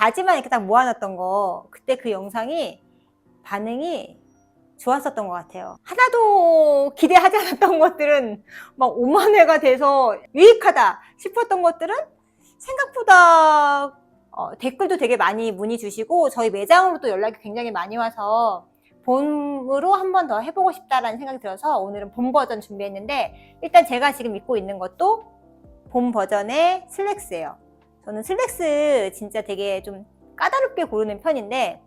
바지만 이렇게 딱 모아놨던 거 그때 그 영상이 반응이 좋았었던 것 같아요. 하나도 기대하지 않았던 것들은 막 5만 회가 돼서 유익하다 싶었던 것들은 생각보다 어, 댓글도 되게 많이 문의 주시고 저희 매장으로 또 연락이 굉장히 많이 와서 봄으로 한 번 더 해보고 싶다라는 생각이 들어서 오늘은 봄 버전 준비했는데 일단 제가 지금 입고 있는 것도 봄 버전의 슬랙스예요. 저는 슬랙스 진짜 되게 좀 까다롭게 고르는 편인데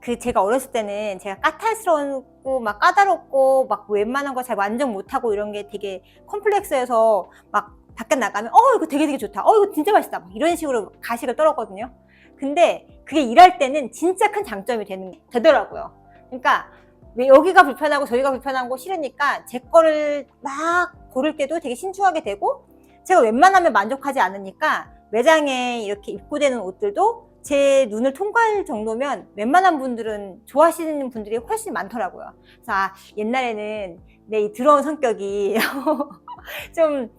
그 제가 어렸을 때는 제가 까탈스러웠고 막 까다롭고 막 웬만한 거 잘 완전 못하고 이런 게 되게 컴플렉스여서 막 밖에 나가면 어 이거 되게 되게 좋다. 어 이거 진짜 맛있다. 막 이런 식으로 가식을 떨었거든요. 근데 그게 일할 때는 진짜 큰 장점이 되는 되더라고요. 그러니까 왜 여기가 불편하고 저기가 불편한 거 싫으니까 제 거를 막 고를 때도 되게 신중하게 되고 제가 웬만하면 만족하지 않으니까 매장에 이렇게 입고 되는 옷들도 제 눈을 통과할 정도면 웬만한 분들은 좋아하시는 분들이 훨씬 많더라고요. 그래서 아, 옛날에는 내이 더러운 성격이 좀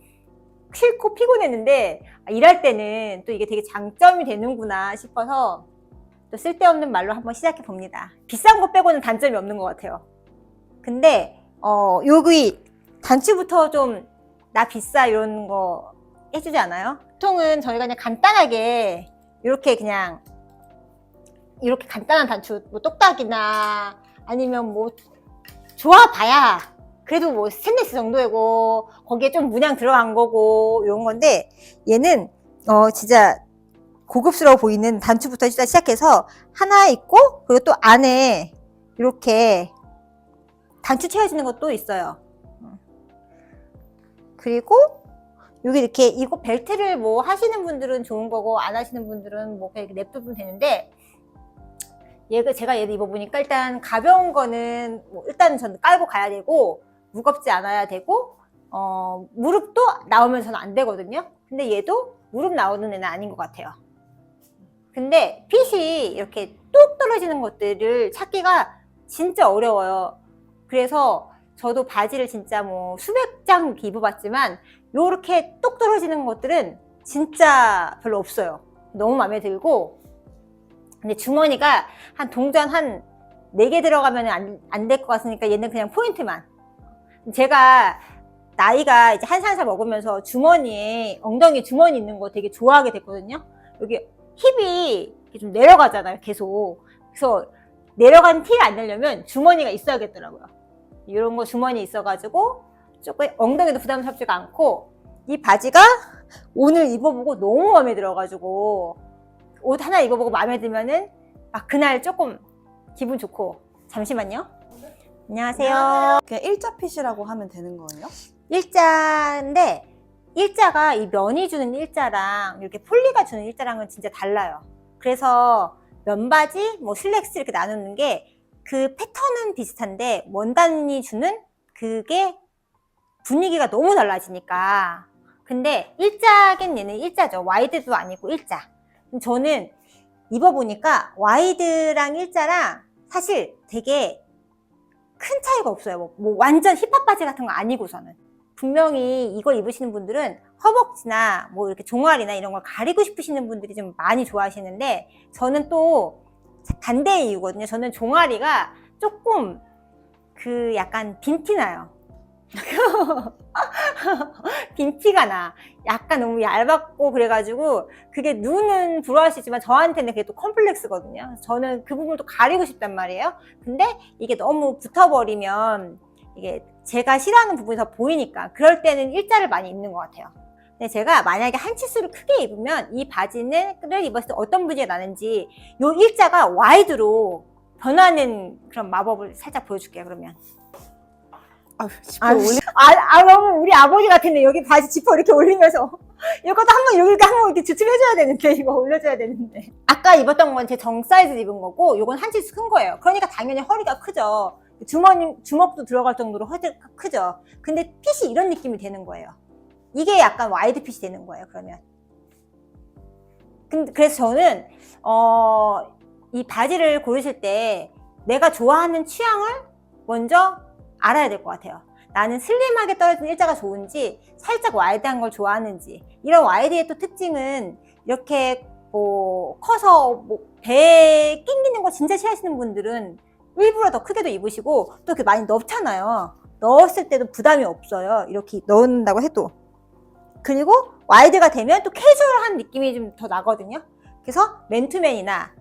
싫고 피곤했는데 아, 일할 때는 또 이게 되게 장점이 되는구나 싶어서 또 쓸데없는 말로 한번 시작해 봅니다. 비싼 거 빼고는 단점이 없는 것 같아요. 근데 어 여기 단추부터 좀 나 비싸 이런 거 해주지 않아요? 보통은 저희가 그냥 간단하게 이렇게 그냥 이렇게 간단한 단추 뭐 똑딱이나 아니면 뭐 좋아 봐야 그래도 뭐 스테인리스 정도이고 거기에 좀 문양 들어간 거고 이런 건데 얘는 어 진짜 고급스러워 보이는 단추부터 시작해서 하나 있고 그리고 또 안에 이렇게 단추 채워지는 것도 있어요. 음. 그리고 여기 이렇게 이거 벨트를 뭐 하시는 분들은 좋은 거고 안 하시는 분들은 뭐 그냥 냅두면 되는데 얘가 제가 얘를 입어보니까 일단 가벼운 거는 뭐 일단 저는 깔고 가야 되고 무겁지 않아야 되고 어 무릎도 나오면 저는 안 되거든요. 근데 얘도 무릎 나오는 애는 아닌 것 같아요. 근데 핏이 이렇게 뚝 떨어지는 것들을 찾기가 진짜 어려워요. 그래서 저도 바지를 진짜 뭐 수백 장 입어봤지만 요렇게 똑 떨어지는 것들은 진짜 별로 없어요. 너무 마음에 들고 근데 주머니가 한 동전 한 4개 들어가면 안될 것 같으니까 얘는 그냥 포인트만 제가 나이가 이제 한 살 한 살 먹으면서 주머니에 엉덩이 주머니 있는 거 되게 좋아하게 됐거든요. 여기 힙이 좀 내려가잖아요, 계속. 그래서 내려간 티를 안 내려면 주머니가 있어야겠더라고요. 이런 거 주머니 있어가지고 조금 엉덩이도 부담스럽지가 않고 이 바지가 오늘 입어보고 너무 마음에 들어가지고 옷 하나 입어보고 마음에 들면은 막 그날 조금 기분 좋고 잠시만요. 안녕하세요. 그냥 일자 핏이라고 하면 되는 거예요? 일자인데 일자가 이 면이 주는 일자랑 이렇게 폴리가 주는 일자랑은 진짜 달라요. 그래서 면바지, 뭐 슬랙스 이렇게 나누는 게 그 패턴은 비슷한데 원단이 주는 그게 분위기가 너무 달라지니까. 근데 일자긴 얘는 일자죠. 와이드도 아니고 일자. 저는 입어보니까 와이드랑 일자랑 사실 되게 큰 차이가 없어요. 뭐, 뭐 완전 힙합 바지 같은 거 아니고서는. 분명히 이걸 입으시는 분들은 허벅지나 뭐 이렇게 종아리나 이런 걸 가리고 싶으시는 분들이 좀 많이 좋아하시는데 저는 또 반대의 이유거든요. 저는 종아리가 조금 그 약간 빈티 나요. 빈티가 나. 약간 너무 얇았고 그래가지고 그게 눈은 부러워하시지만 저한테는 그게 또 컴플렉스거든요. 저는 그 부분을 또 가리고 싶단 말이에요. 근데 이게 너무 붙어버리면 이게 제가 싫어하는 부분이 더 보이니까 그럴 때는 일자를 많이 입는 것 같아요. 근데 제가 만약에 한 치수를 크게 입으면 이 바지는 를 입었을 때 어떤 분위기가 나는지 요 일자가 와이드로 변하는 그런 마법을 살짝 보여줄게요. 그러면 아, 지퍼 아, 올리... 아, 아, 너무 우리 아버지 같은데 여기 바지 지퍼 이렇게 올리면서 이것도 한번 여기 한번 이렇게 주춤해줘야 되는데 이거 올려줘야 되는데 아까 입었던 건 제 정 사이즈 입은 거고 이건 한 치수 큰 거예요. 그러니까 당연히 허리가 크죠. 주머니 주먹도 들어갈 정도로 허리가 크죠. 근데 핏이 이런 느낌이 되는 거예요. 이게 약간 와이드 핏이 되는 거예요. 그러면. 근데 그래서 저는 어, 이 바지를 고르실 때 내가 좋아하는 취향을 먼저 알아야 될 것 같아요. 나는 슬림하게 떨어진 일자가 좋은지 살짝 와이드한 걸 좋아하는지 이런 와이드의 또 특징은 이렇게 뭐 커서 뭐 배에 낑기는 거 진짜 싫어하시는 분들은 일부러 더 크게도 입으시고 또 이렇게 많이 넣잖아요. 넣었을 때도 부담이 없어요. 이렇게 넣는다고 해도. 그리고 와이드가 되면 또 캐주얼한 느낌이 좀 더 나거든요. 그래서 맨투맨이나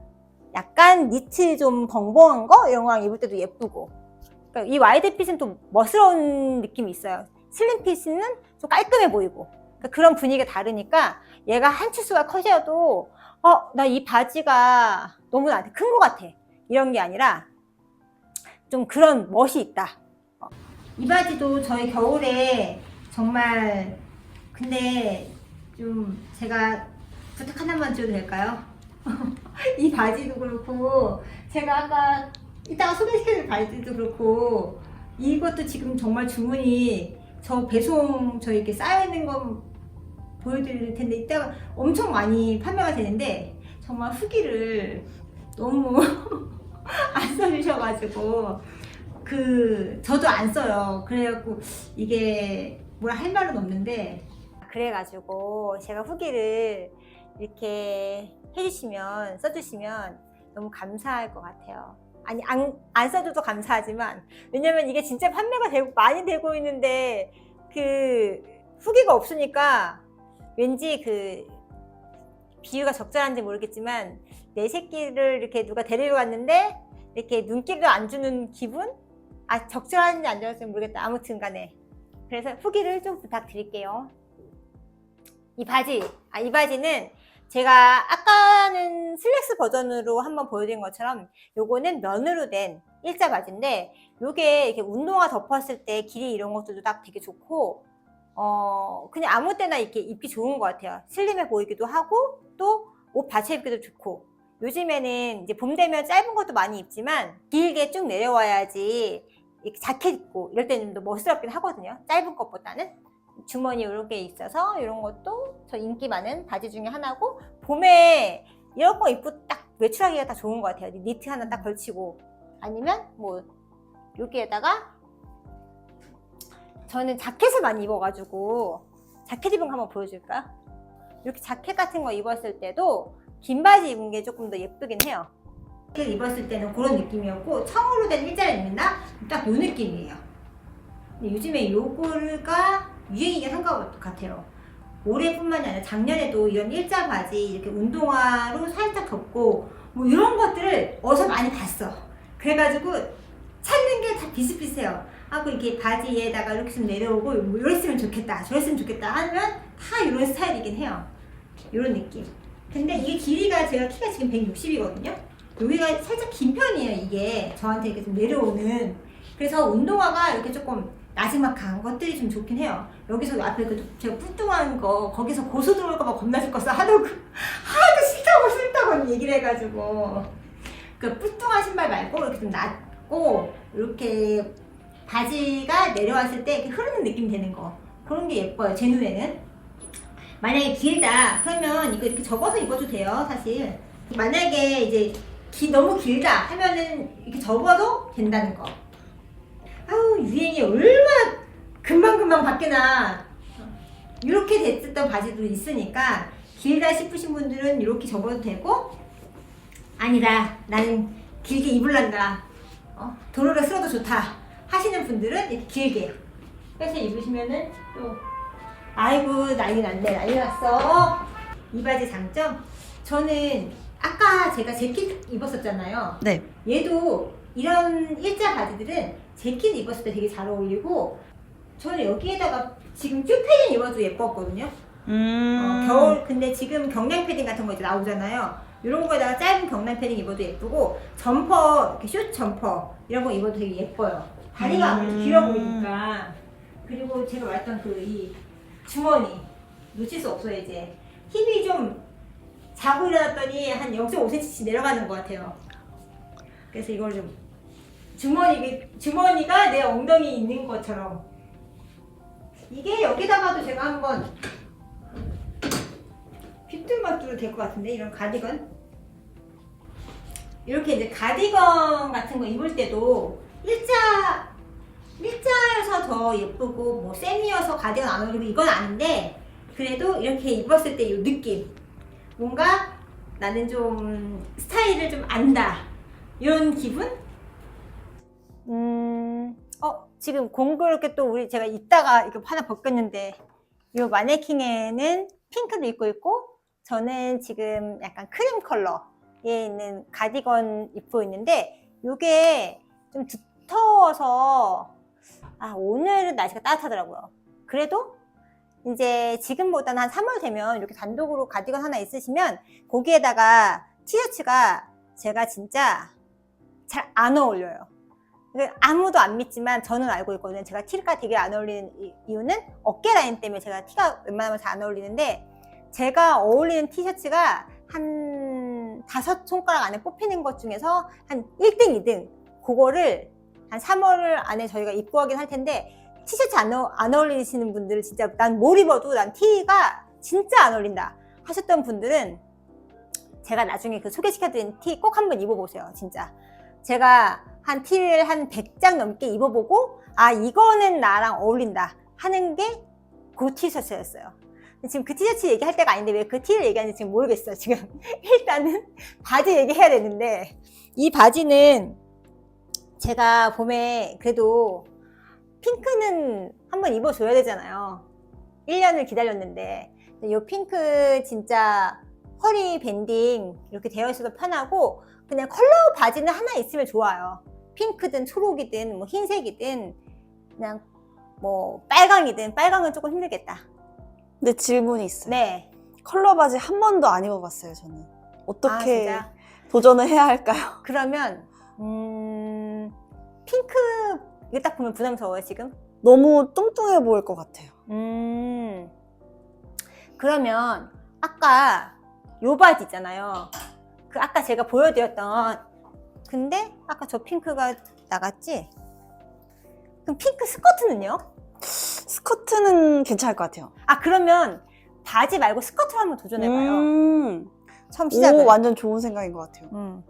약간 니트 좀 벙벙한 거 이런 거랑 입을 때도 예쁘고. 그러니까 이 와이드 핏은 또 멋스러운 느낌이 있어요. 슬림 핏은 좀 깔끔해 보이고. 그러니까 그런 분위기가 다르니까 얘가 한 치수가 커져도 어, 나 이 바지가 너무 나한테 큰 것 같아. 이런 게 아니라 좀 그런 멋이 있다. 어, 이 바지도 저희 겨울에 정말 근데 좀 제가 부탁 하나만 드려도 될까요? 이 바지도 그렇고 제가 아까 이따가 소개시켜줄 바지도 그렇고 이것도 지금 정말 주문이 저 배송 저 이렇게 쌓여있는 거 보여드릴 텐데 이따가 엄청 많이 판매가 되는데 정말 후기를 너무 안 써주셔가지고 그 저도 안 써요 그래갖고 이게 뭐라 할 말은 없는데 그래가지고 제가 후기를 이렇게 해주시면 써주시면 너무 감사할 것 같아요. 아니 안, 안 써줘도 감사하지만. 왜냐면 이게 진짜 판매가 되고 많이 되고 있는데 그 후기가 없으니까 왠지 그 비유가 적절한지 모르겠지만 내 새끼를 이렇게 누가 데리러 갔는데 이렇게 눈길을 안 주는 기분? 아 적절한지 안 적절한지 모르겠다. 아무튼 간에. 그래서 후기를 좀 부탁드릴게요 이 바지 아 이 바지는 제가 아까는 슬랙스 버전으로 한번 보여드린 것처럼 요거는 면으로 된 일자 바지인데 요게 이렇게 운동화 덮었을 때 길이 이런 것들도 딱 되게 좋고 어 그냥 아무 때나 이렇게 입기 좋은 것 같아요. 슬림해 보이기도 하고 또 옷 받쳐 입기도 좋고. 요즘에는 이제 봄 되면 짧은 것도 많이 입지만 길게 쭉 내려와야지 이렇게 자켓 입고 이럴 때는 좀 더 멋스럽긴 하거든요. 짧은 것보다는 주머니 이렇게 있어서 이런 것도 저 인기 많은 바지 중에 하나고 봄에 이런 거 입고 딱 외출하기가 딱 좋은 것 같아요. 니트 하나 딱 걸치고. 아니면 뭐 여기에다가 저는 자켓을 많이 입어가지고 자켓 입은 거 한번 보여줄까요? 이렇게 자켓 같은 거 입었을 때도 긴 바지 입은 게 조금 더 예쁘긴 해요. 자켓 입었을 때는 그런 느낌이었고 청으로 된 일자를 입는다? 딱 요 느낌이에요. 근데 요즘에 요거가 유행이긴 한 것 같아요. 올해뿐만이 아니라 작년에도 이런 일자 바지 이렇게 운동화로 살짝 덮고 뭐 이런 것들을 어디서 많이 봤어. 그래가지고 찾는 게 다 비슷비슷해요. 하고 이렇게 바지에다가 이렇게 좀 내려오고 뭐 이랬으면 좋겠다 저랬으면 좋겠다 하면 다 이런 스타일이긴 해요. 이런 느낌. 근데 이게 길이가 제가 키가 지금 160이거든요? 여기가 살짝 긴 편이에요 이게. 저한테 이렇게 좀 내려오는. 그래서 운동화가 이렇게 조금 나지막한 것들이 좀 좋긴 해요. 여기서 앞에 그 제가 뚱뚱한 거 거기서 고소 들어올까봐 겁나 싶었어 하도 그- 하도 싫다고 싫다고 얘기를 해가지고. 그 뚱뚱한 신발 말고 이렇게 좀 낮고 이렇게 바지가 내려왔을 때 이렇게 흐르는 느낌 되는 거. 그런 게 예뻐요 제 눈에는. 만약에 길다 그러면 이거 이렇게 접어서 입어도 돼요 사실. 만약에 이제 기, 너무 길다 하면은 이렇게 접어도 된다는 거 아우 유행이 얼마나 금방금방 바뀌나. 이렇게 됐었던 바지도 있으니까 길다 싶으신 분들은 이렇게 접어도 되고 아니다 나는 길게 입을란다. 어, 도로를 쓸어도 좋다 하시는 분들은 이렇게 길게 빼서 입으시면은 또 아이고 난리 났네 난리 났어. 이 바지 장점? 저는 아까 제가 재킷 입었었잖아요. 네. 얘도 이런 일자 바지들은 재킷 입었을 때 되게 잘 어울리고 저는 여기에다가 지금 쭉 패딩 입어도 예뻤거든요 음. 어, 겨울 근데 지금 경량 패딩 같은 거 이제 나오잖아요. 이런 거에다가 짧은 경량 패딩 입어도 예쁘고 점퍼 이렇게 숏 점퍼 이런 거 입어도 되게 예뻐요. 다리가 아무래도 음. 길어 보이니까 그리고 제가 말했던 그 이 주머니 놓칠 수 없어요 이제 힙이 좀 자고 일어났더니 한 0.5cm씩 내려가는 것 같아요. 그래서 이걸 좀 주머니 주머니가 내 엉덩이 있는 것처럼. 이게 여기다가도 제가 한번 휘뚱마뚜로 될것 같은데 이런 가디건? 이렇게 이제 가디건 같은 거 입을 때도 일자 일자여서 더 예쁘고 뭐 쌤이어서 가디건 안 어울리고 이건 아닌데 그래도 이렇게 입었을 때 이 느낌. 뭔가 나는 좀 스타일을 좀 안다. 이런 기분? 음, 어, 지금 공교롭게 또 우리 제가 이따가 이거 하나 벗겼는데, 이 마네킹에는 핑크도 입고 있고, 저는 지금 약간 크림 컬러에 있는 가디건 입고 있는데, 이게 좀 두터워서, 아, 오늘은 날씨가 따뜻하더라고요. 그래도 이제 지금보다는 한 3월 되면 이렇게 단독으로 가디건 하나 있으시면 거기에다가 티셔츠가 제가 진짜 잘 안 어울려요. 아무도 안 믿지만 저는 알고 있거든요. 제가 티가 되게 안 어울리는 이- 이유는 어깨 라인 때문에 제가 티가 웬만하면 잘 안 어울리는데 제가 어울리는 티셔츠가 한 다섯 손가락 안에 뽑히는 것 중에서 한 1등, 2등 그거를 한 3월 안에 저희가 입고 하긴 할 텐데 티셔츠 안, 어, 안 어울리시는 분들은 진짜 난 뭘 입어도 난 티가 진짜 안 어울린다 하셨던 분들은 제가 나중에 그 소개시켜드린 티 꼭 한번 입어보세요 진짜 제가 한 티를 한 100장 넘게 입어보고 아 이거는 나랑 어울린다 하는 게 그 티셔츠였어요. 지금 그 티셔츠 얘기할 때가 아닌데 왜 그 티를 얘기하는지 지금 모르겠어요 지금. 일단은 바지 얘기해야 되는데 이 바지는 제가 봄에 그래도 핑크는 한번 입어줘야 되잖아요. 1년을 기다렸는데. 이 핑크 진짜 허리 밴딩 이렇게 되어 있어서 편하고 그냥 컬러 바지는 하나 있으면 좋아요. 핑크든 초록이든 뭐 흰색이든 그냥 뭐 빨강이든 빨강은 조금 힘들겠다. 근데 질문이 있어요. 네. 컬러 바지 한 번도 안 입어봤어요, 저는. 아, 어떻게 진짜? 도전을 해야 할까요? 그러면 음 핑크 이거 딱 보면 부담스러워요 지금? 너무 뚱뚱해 보일 것 같아요. 음. 그러면 아까 요 바지 있잖아요. 그 아까 제가 보여드렸던 근데 아까 저 핑크가 나갔지? 그럼 핑크 스커트는요? 스커트는 괜찮을 것 같아요. 아 그러면 바지 말고 스커트로 한번 도전해봐요. 음. 처음 시작을. 오, 완전 좋은 생각인 것 같아요. 음.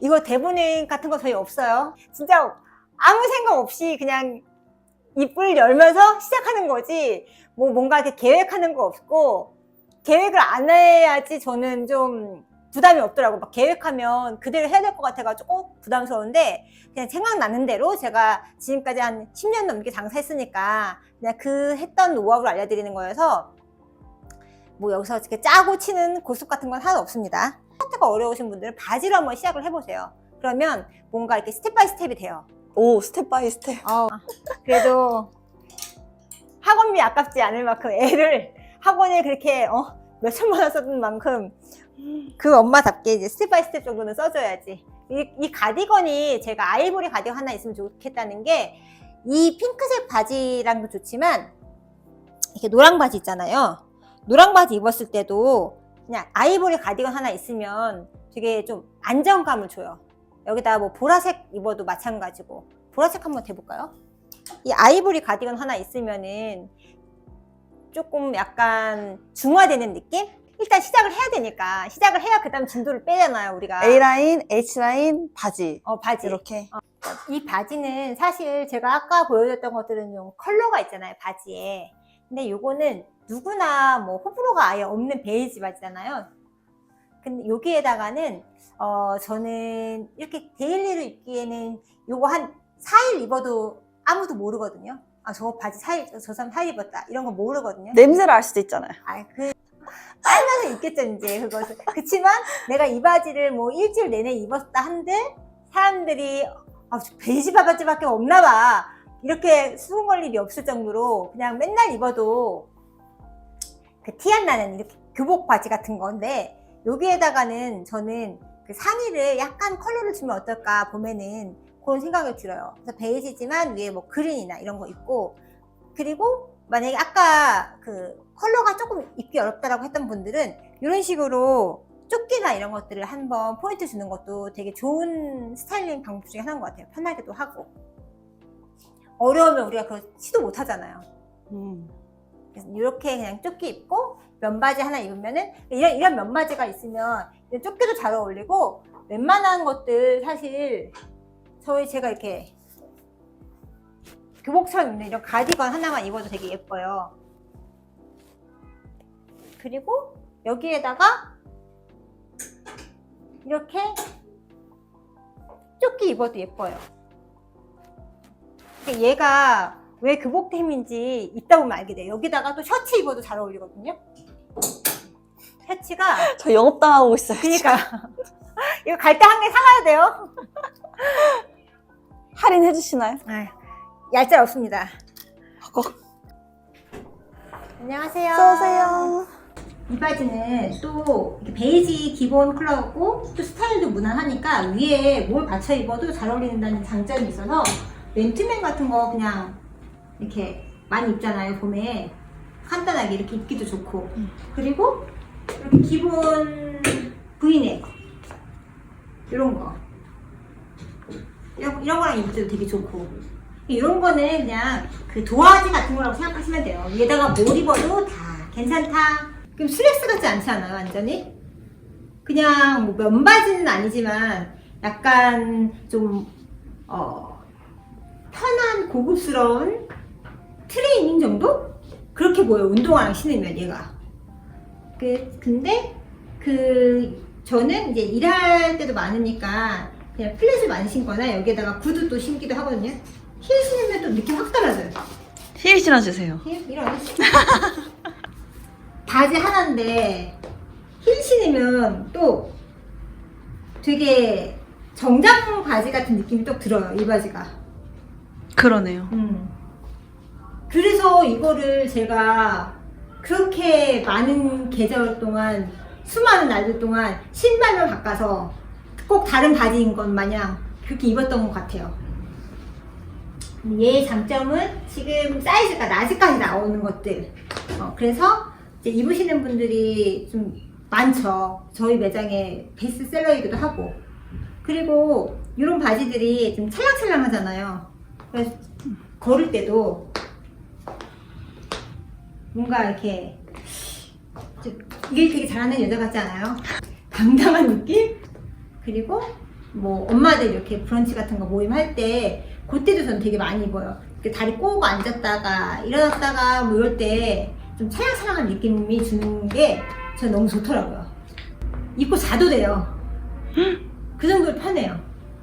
이거 대본 같은 거 저희 없어요. 진짜 아무 생각 없이 그냥 입을 열면서 시작하는 거지. 뭐 뭔가 이렇게 계획하는 거 없고 계획을 안 해야지 저는 좀 부담이 없더라고. 막 계획하면 그대로 해야 될 것 같아가지고 부담스러운데 그냥 생각나는 대로 제가 지금까지 한 10년 넘게 장사했으니까 그냥 그 했던 노하우를 알려드리는 거여서 뭐 여기서 이렇게 짜고 치는 고습 같은 건 하나도 없습니다. 스타트가 어려우신 분들은 바지로 한번 시작을 해보세요. 그러면 뭔가 이렇게 스텝 바이 스텝이 돼요. 오, 스텝 바이 스텝. 그래도 학원비 아깝지 않을 만큼 애를 학원에 그렇게 어, 몇천만 원 썼던 만큼 그 엄마답게 이제 스텝 바이 스텝 정도는 써줘야지. 이, 이 가디건이 제가 아이보리 가디건 하나 있으면 좋겠다는 게 이 핑크색 바지랑도 좋지만 이렇게 노랑 바지 있잖아요. 노랑 바지 입었을 때도 그냥 아이보리 가디건 하나 있으면 되게 좀 안정감을 줘요. 여기다 뭐 보라색 입어도 마찬가지고 보라색 한번 대볼까요? 이 아이보리 가디건 하나 있으면은 조금 약간 중화되는 느낌? 일단 시작을 해야 되니까 시작을 해야 그 다음 진도를 빼잖아요 우리가 A라인, H라인, 바지. 어 바지 이렇게. 이 바지는 사실 제가 아까 보여줬던 것들은 좀 컬러가 있잖아요 바지에 근데 요거는 누구나 뭐 호불호가 아예 없는 베이지 바지잖아요 근데 여기에다가는 어 저는 이렇게 데일리로 입기에는 요거 한 4일 입어도 아무도 모르거든요 아저 바지 4일 저 사람 4일 입었다 이런 거 모르거든요 냄새를 알 수도 있잖아요. 아, 그, 빨면서 입겠죠, 이제, 그것을. 그치만, 내가 이 바지를 뭐 일주일 내내 입었다 한들, 사람들이, 아, 저 베이지 바지밖에 없나 봐. 이렇게 수긍 걸 일이 없을 정도로, 그냥 맨날 입어도, 그 티 안 나는 이렇게 교복 바지 같은 건데, 여기에다가는 저는 그 상의를 약간 컬러를 주면 어떨까 보면은 그런 생각이 들어요. 그래서 베이지지만 위에 뭐 그린이나 이런 거 있고, 그리고 만약에 아까 그 컬러가 조금 입기 어렵다라고 했던 분들은 이런 식으로 조끼나 이런 것들을 한번 포인트 주는 것도 되게 좋은 스타일링 방법 중에 하나인 것 같아요. 편하기도 하고. 어려우면 우리가 그거 시도 못 하잖아요. 음. 그래서 이렇게 그냥 조끼 입고 면바지 하나 입으면은 이런, 이런 면바지가 있으면 이런 조끼도 잘 어울리고 웬만한 것들 사실 저희 제가 이렇게 교복처럼 입는 이런 가디건 하나만 입어도 되게 예뻐요. 그리고 여기에다가 이렇게 좁게 입어도 예뻐요. 얘가 왜 교복템인지 입다 보면 알게 돼요. 여기다가 또 셔츠 입어도 잘 어울리거든요. 셔츠가 저 영업당하고 있어요. 그러니까 이거 갈 때 한 개 사가야 돼요. 할인해 주시나요? 아휴, 얄짤 없습니다. 어, 안녕하세요. 어서오세요. 이 바지는 또 이렇게 베이지 기본 컬러고 또 스타일도 무난하니까 위에 뭘 받쳐 입어도 잘 어울린다는 장점이 있어서 맨투맨 같은 거 그냥 이렇게 많이 입잖아요 봄에 간단하게 이렇게 입기도 좋고 그리고 이렇게 기본 브이넥 이런 거 이런, 이런 거랑 입을 때도 되게 좋고 이런 거는 그냥 그 도화지 같은 거라고 생각하시면 돼요 위에다가 뭘 입어도 다 괜찮다 그럼 슬랙스 같지 않지 않아요 완전히? 그냥 뭐 면바지는 아니지만 약간 좀 어, 편한 고급스러운 트레이닝 정도? 그렇게 보여 운동화랑 신으면 얘가 그 근데 그 저는 이제 일할 때도 많으니까 그냥 플랫을 많이 신거나 여기에다가 구두 또 신기도 하거든요 힐 신으면 또 느낌 확 달라져요 힐 신어주세요. 힐? 이런 바지 하나인데 힐 신으면 또 되게 정장 바지 같은 느낌이 또 들어요 이 바지가 그러네요. 음. 그래서 이거를 제가 그렇게 많은 계절 동안 수많은 날들 동안 신발만 바꿔서 꼭 다른 바지인 것 마냥 그렇게 입었던 것 같아요. 얘의 장점은 지금 사이즈가 낮이까지 나오는 것들. 어, 그래서 이제 입으시는 분들이 좀 많죠. 저희 매장에 베스트셀러이기도 하고. 그리고 이런 바지들이 좀 찰랑찰랑하잖아요. 그래서 걸을 때도 뭔가 이렇게 좀일 되게 잘하는 여자 같지 않아요? 당당한 느낌? 그리고 뭐 엄마들 이렇게 브런치 같은 거 모임 할 때 그때도 저는 되게 많이 입어요. 다리 꼬고 앉았다가 일어났다가 뭐 이럴 때좀 찰랑찰랑한 느낌이 주는 게 저는 너무 좋더라고요. 입고 자도 돼요. 그 정도로 편해요.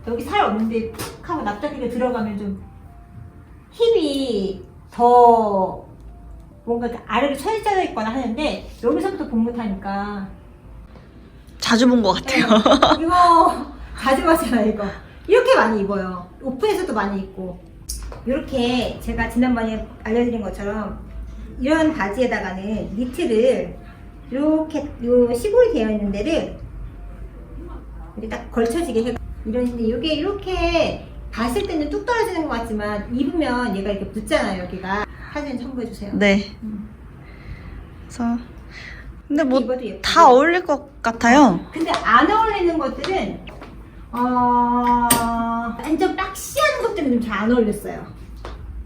여기 살 없는데 푹 하고 납작하게 들어가면 좀 힙이 더 뭔가 아래로 처져져 있거나 하는데 여기서부터 복붙하니까 자주 본 것 같아요. 이거 자주 봤잖아 이거 이렇게 많이 입어요 오픈에서도 많이 입고 이렇게 제가 지난번에 알려드린 것처럼 이런 바지에다가는 니트를 이렇게 요 시골이 되어 있는 데를 이렇게 딱 걸쳐지게 해 이러는데 이게 이렇게 봤을 때는 뚝 떨어지는 것 같지만 입으면 얘가 이렇게 붙잖아요 여기가 사진 첨부해 주세요 네. 음. 그래서 근데 뭐. 다 어울릴 것 같아요. 근데 안 어울리는 것들은 어 완전 박시한 것들은 좀 잘 안 어울렸어요.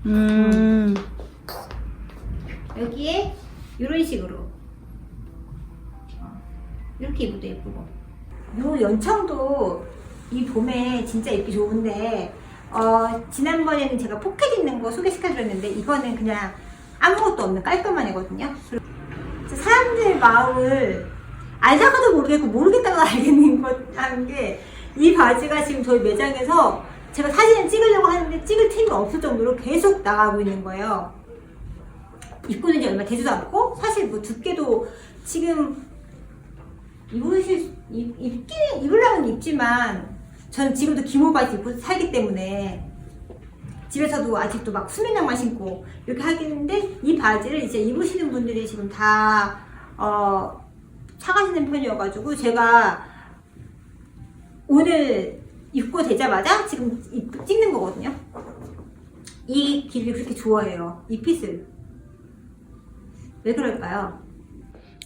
음. 여기에 이런 식으로 어, 이렇게 입어도 예쁘고 요 연청도 이 봄에 진짜 입기 좋은데 어 지난번에는 제가 포켓 있는 거 소개시켜드렸는데 이거는 그냥 아무것도 없는 깔끔한 애거든요. 사람들 마음을 알다가도 모르겠고 모르겠다가 알겠는 것한 게이 바지가 지금 저희 매장에서 제가 사진을 찍으려고 하는데 찍을 틈이 없을 정도로 계속 나가고 있는 거예요. 입고 있는 지 얼마 되지도 않고 사실 뭐 두께도 지금 입으실 입, 입긴 입으려면 입지만 저는 지금도 기모 바지 입고 살기 때문에 집에서도 아직도 막 수면 양말 신고 이렇게 하겠는데 이 바지를 이제 입으시는 분들이 지금 다 어, 사가시는 편이어가지고 제가 오늘 입고 되자마자 지금 입- 찍는 거거든요. 이 길을 그렇게 좋아해요. 이 핏을. 왜 그럴까요?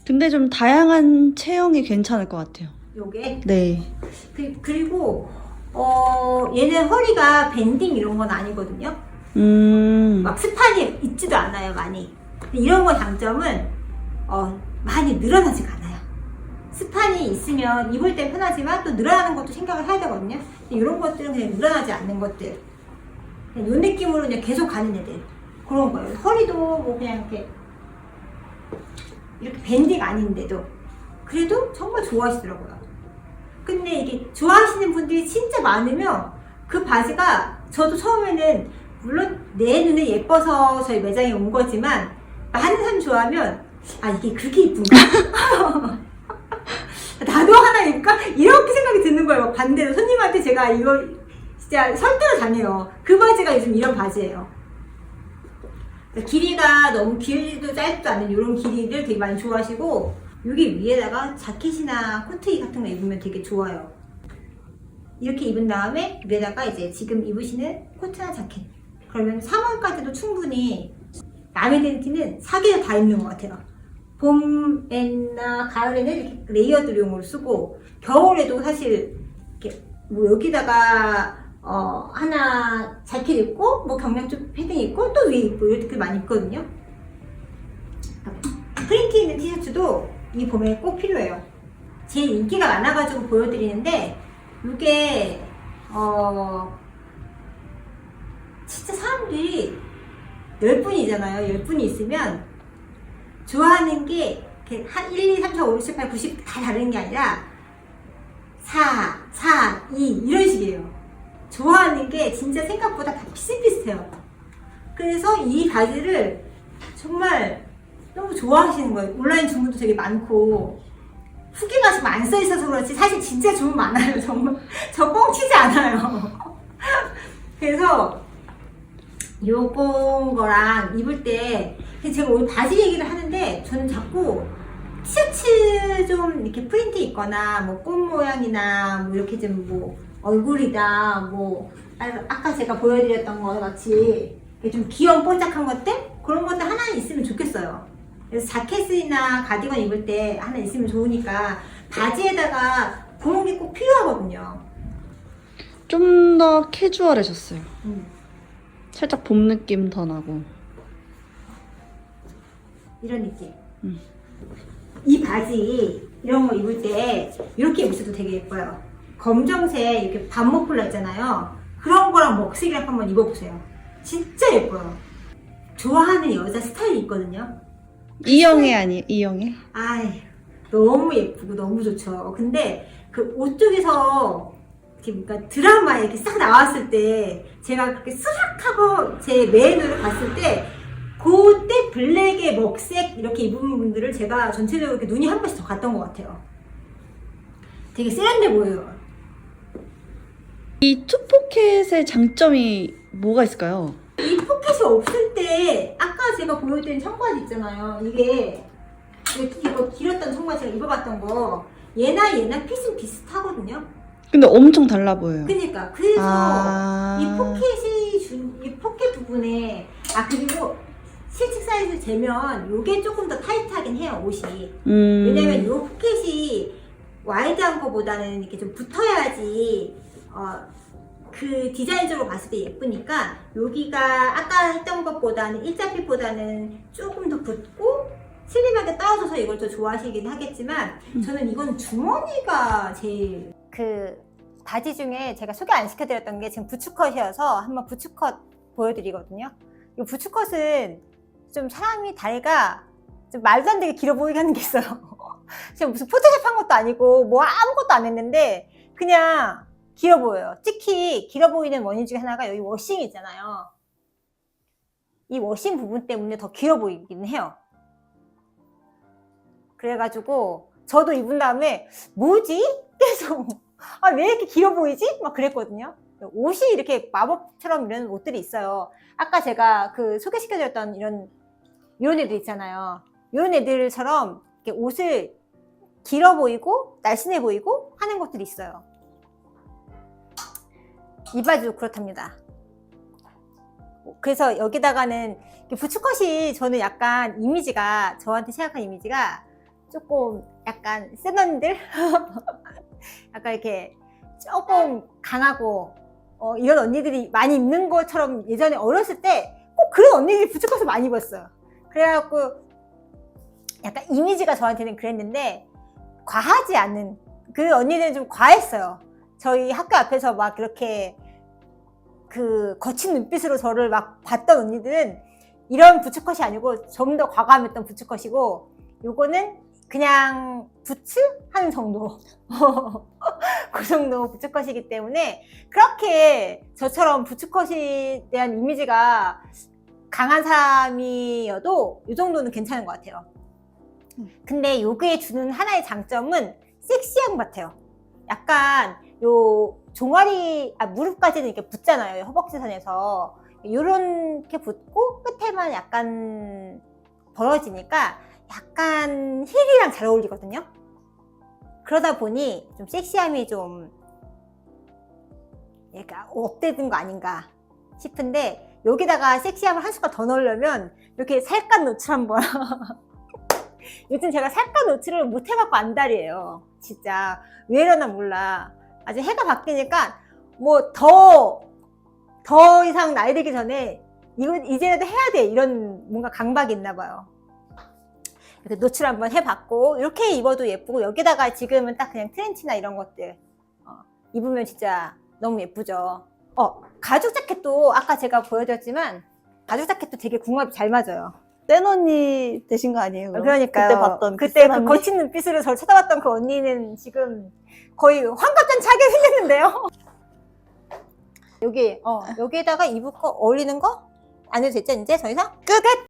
근데 좀 다양한 체형이 괜찮을 것 같아요. 요게 네. 그, 그리고 어 얘는 허리가 밴딩 이런 건 아니거든요. 음. 막 스판이 있지도 않아요 많이. 이런 거 장점은 어 많이 늘어나지가 않아요. 스판이 있으면 입을 때 편하지만 또 늘어나는 것도 생각을 해야 되거든요. 이런 것들은 그냥 늘어나지 않는 것들. 그냥 요 느낌으로 그냥 계속 가는 애들. 그런 거예요. 허리도 뭐 그냥 이렇게 이렇게 밴딩 아닌데도 그래도 정말 좋아하시더라고요. 근데 이게 좋아하시는 분들이 진짜 많으면 그 바지가 저도 처음에는 물론 내 눈에 예뻐서 저희 매장에 온 거지만 많은 사람 좋아하면 아 이게 그렇게 이쁜가? 나도 하나 입을까? 이렇게 생각이 드는 거예요. 반대로 손님한테 제가 이거 진짜 설득을 당해요. 그 바지가 요즘 이런 바지예요. 그러니까 길이가 너무 길도 짧지도 않은 이런 길이를 되게 많이 좋아하시고 여기 위에다가 자켓이나 코트 같은 거 입으면 되게 좋아요. 이렇게 입은 다음에 위에다가 이제 지금 입으시는 코트나 자켓. 그러면 3월까지도 충분히 마음에 드는 티는 사계절 다 입는 것 같아요. 봄에나 가을에는 이렇게 레이어드용으로 쓰고 겨울에도 사실 이렇게 뭐 여기다가 어 하나 자켓 입고 뭐 경량 쪽 패딩 입고 또 위에 입고 이렇게 많이 입거든요. 프린트 있는 티셔츠도 이 봄에 꼭 필요해요. 제일 인기가 많아가지고 보여드리는데 이게 어 진짜 사람들이 10분이잖아요. 10분이 있으면 좋아하는 게 한 1, 2, 3, 4, 5, 6, 7, 8, 90다 다른 게 아니라 4, 4, 2 이런 식이에요. 좋아하는 게 진짜 생각보다 다 비슷비슷해요. 그래서 이 바지를 정말 너무 좋아하시는 거예요. 온라인 주문도 되게 많고 후기가 지금 안 써 있어서 그렇지 사실 진짜 주문 많아요. 정말 저 뻥치지 않아요. 그래서 요건 거랑 입을 때 제가 오늘 바지 얘기를 하는데 저는 자꾸 티셔츠 좀 이렇게 프린트 있거나 뭐 꽃 모양이나 뭐 이렇게 좀 뭐 얼굴이다 뭐 아- 아까 제가 보여드렸던 거 같이 좀 귀여운 뽀짝한 것들 그런 것들 하나 있으면 좋겠어요. 그래서 자켓이나 가디건 입을 때 하나 있으면 좋으니까 바지에다가 게꼭 필요하거든요. 좀 더 캐주얼해졌어요. 음. 살짝 봄 느낌 더 나고. 이런 느낌. 음. 이 바지 이런 거 입을 때 이렇게 입으셔도 되게 예뻐요. 검정색 이렇게 반모플라 있잖아요. 그런 거랑 먹색이랑 한번 입어보세요. 진짜 예뻐요. 좋아하는 여자 스타일이 있거든요. 이영애 아니에요? 이영애? 아이 너무 예쁘고 너무 좋죠. 근데 그 옷 쪽에서 이렇게 그러니까 드라마에 이렇게 싹 나왔을 때 제가 그렇게 스락 하고 제 메인으로 봤을 때 그때 블랙에 먹색 이렇게 입은 분들을 제가 전체적으로 이렇게 눈이 한 번씩 더 갔던 것 같아요. 되게 세련돼 보여요. 이 투포켓의 장점이 뭐가 있을까요? 이 포켓이 없을 때 아까 제가 보여드린 청바지 있잖아요. 이게 이거- 길었던 청바지 제가 입어봤던 거 얘나 얘나 핏은 비슷하거든요. 근데 엄청 달라 보여요. 그니까 그래서 아. 이 포켓이 준, 이 포켓 부분에 아 그리고 실측 사이즈 재면 요게 조금 더 타이트하긴 해요 옷이 음. 왜냐면 요 포켓이 와이드한 거보다는 이렇게 좀 붙어야지 어, 그 디자인적으로 봤을 때 예쁘니까 여기가 아까 했던 것보다는 일자핏보다는 조금 더 붙고 슬림하게 떨어져서 이걸 더 좋아하시긴 하겠지만 저는 이건 주머니가 제일 그 바지 중에 제가 소개 안 시켜드렸던 게 지금 부츠컷이어서 한번 부츠컷 보여드리거든요. 이 부츠컷은 좀 사람이 다리가 좀 말도 안 되게 길어 보이게 하는 게 있어요. 제가 무슨 포토샵 한 것도 아니고 뭐 아무것도 안 했는데 그냥 길어 보여요. 특히 길어 보이는 원인 중에 하나가 여기 워싱이 있잖아요. 이 워싱 부분 때문에 더 길어 보이긴 해요. 그래가지고 저도 입은 다음에 뭐지? 계속 아 왜 이렇게 길어 보이지? 막 그랬거든요. 옷이 이렇게 마법처럼 이런 옷들이 있어요. 아까 제가 그 소개시켜드렸던 이런 이런 애들 있잖아요. 이런 애들처럼 이렇게 옷을 길어 보이고 날씬해 보이고 하는 것들이 있어요. 이 바지도 그렇답니다. 그래서 여기다가는 부츠컷이 저는 약간 이미지가 저한테 생각한 이미지가 조금 약간 센 언니들 약간 이렇게 조금 강하고 어, 이런 언니들이 많이 입는 것처럼 예전에 어렸을 때 꼭 그런 언니들이 부츠컷을 많이 입었어요. 그래갖고 약간 이미지가 저한테는 그랬는데 과하지 않은 그 언니들은 좀 과했어요. 저희 학교 앞에서 막 그렇게 그 거친 눈빛으로 저를 막 봤던 언니들은 이런 부츠컷이 아니고 좀 더 과감했던 부츠컷이고 요거는 그냥 부츠 하는 정도. 그 정도 부츠컷이기 때문에 그렇게 저처럼 부츠컷에 대한 이미지가 강한 사람이어도 이 정도는 괜찮은 것 같아요. 근데 요게 주는 하나의 장점은 섹시한 것 같아요. 약간 요 종아리, 아, 무릎까지는 이렇게 붙잖아요. 허벅지 선에서. 요렇게 붙고 끝에만 약간 벌어지니까 약간 힐이랑 잘 어울리거든요. 그러다 보니 좀 섹시함이 좀 약간 업되는 거 아닌가 싶은데 여기다가 섹시함을 한 숟갈 더 넣으려면 이렇게 살갗 노출 한번 요즘 제가 살갗 노출을 못 해갖고 안달이에요 진짜 왜 이러나 몰라 아직 해가 바뀌니까 뭐 더 더 이상 나이 들기 전에 이거 이제라도 해야 돼 이런 뭔가 강박이 있나 봐요 이렇게 노출 한번 해봤고 이렇게 입어도 예쁘고 여기다가 지금은 딱 그냥 트렌치나 이런 것들 어, 입으면 진짜 너무 예쁘죠. 어 가죽 자켓도 아까 제가 보여드렸지만 가죽 자켓도 되게 궁합이 잘 맞아요. 센 언니 되신 거 아니에요? 그럼? 그러니까요. 그때 봤던 그때 센 그? 거친 눈빛으로 저를 쳐다봤던 그 언니는 지금 거의 환갑잔 차게 생겼는데요. 여기 어 여기에다가 입을 거 어울리는 거 안 해도 됐죠 이제 더 이상 끝. 끝.